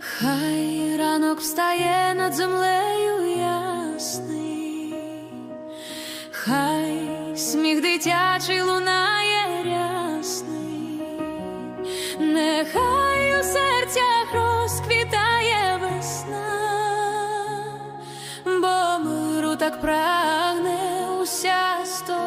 Хай ранок встає над землею ясний, хай сміх дитячий лунає так прагне уся сто.